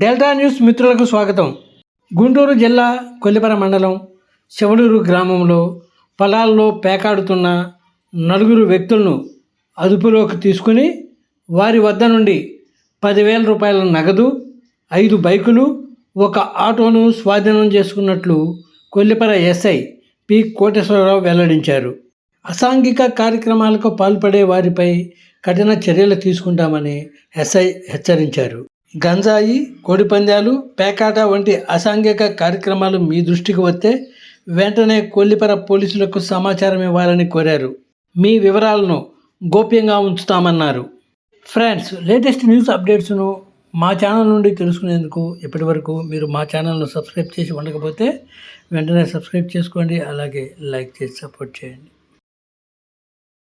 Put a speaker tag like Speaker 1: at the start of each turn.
Speaker 1: Delta news మిత్రులకు స్వాగతం. గుంటూరు జిల్లా కొల్లిపర మండలం శివడూరు గ్రామంలో పొలాల్లో పేకాడుతున్న నలుగురు వ్యక్తులను అదుపులోకి తీసుకుని వారి వద్ద నుండి పదివేల రూపాయల నగదు ఐదు బైకులు ఒక ఆటోను స్వాధీనం చేసుకున్నట్లు కొల్లిపర ఎస్ఐ పి కోటేశ్వరరావు వెల్లడించారు. అసాంఘిక కార్యక్రమాలకు పాల్పడే వారిపై కఠిన చర్యలు తీసుకుంటామని ఎస్ఐ హెచ్చరించారు. గంజాయి కోడిపందాలు పేకాట వంటి అసాంఘిక కార్యక్రమాలు మీ దృష్టికి వస్తే వెంటనే కొల్లిపర పోలీసులకు సమాచారం ఇవ్వాలని కోరారు. మీ వివరాలను గోప్యంగా ఉంచుతామన్నారు. ఫ్రెండ్స్ లేటెస్ట్ న్యూస్ అప్డేట్స్ను మా ఛానల్ నుండి తెలుసుకునేందుకు ఇప్పటివరకు మీరు మా ఛానల్ను సబ్స్క్రైబ్ చేసి ఉండకపోతే వెంటనే సబ్స్క్రైబ్ చేసుకోండి అలాగే లైక్ చేసి సపోర్ట్ చేయండి.